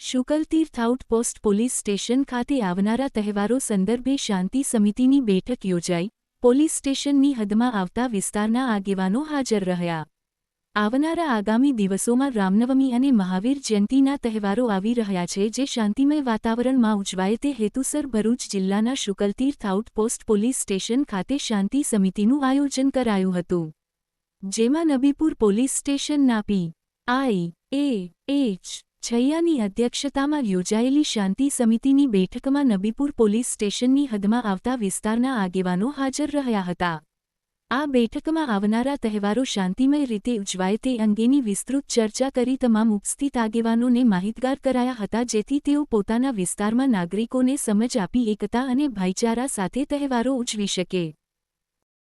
શુકલતીર્થ outpost police station ખાતે આવનારા તહેવારો સંદર્ભે શાંતિ સમિતિની બેઠક યોજાઈ. પોલીસ સ્ટેશનની હદમાં આવતા વિસ્તારના આગેવાનો હાજર રહ્યા. આવનારા આગામી દિવસોમાં રામનવમી અને મહાવીર જયંતીના તહેવારો આવી રહ્યા છે જે શાંતિમય વાતાવરણમાં ઉજવાય તે હેતુસર ભરૂચ જિલ્લાના શુકલતીર્થ આઉટપોસ્ટ પોલીસ સ્ટેશન ખાતે શાંતિ સમિતિનું આયોજન કરાયું હતું. જેમાં નબીપુર પોલીસ સ્ટેશનના પી. આઈ. એ. એચ. છૈયાની અધ્યક્ષતામાં યોજાયેલી શાંતિ સમિતિની બેઠકમાં નબીપુર પોલીસ સ્ટેશનની હદમાં આવતા વિસ્તારના આગેવાનો હાજર રહ્યા હતા. આ બેઠકમાં આવનારા તહેવારો શાંતિમય રીતે ઉજવાય તે અંગેની વિસ્તૃત ચર્ચા કરી તમામ ઉપસ્થિત આગેવાનોને માહિતગાર કરાયા હતા જેથી તેઓ પોતાના વિસ્તારમાં નાગરિકોને સમજ આપી એકતા અને ભાઈચારા સાથે તહેવારો ઉજવી શકે.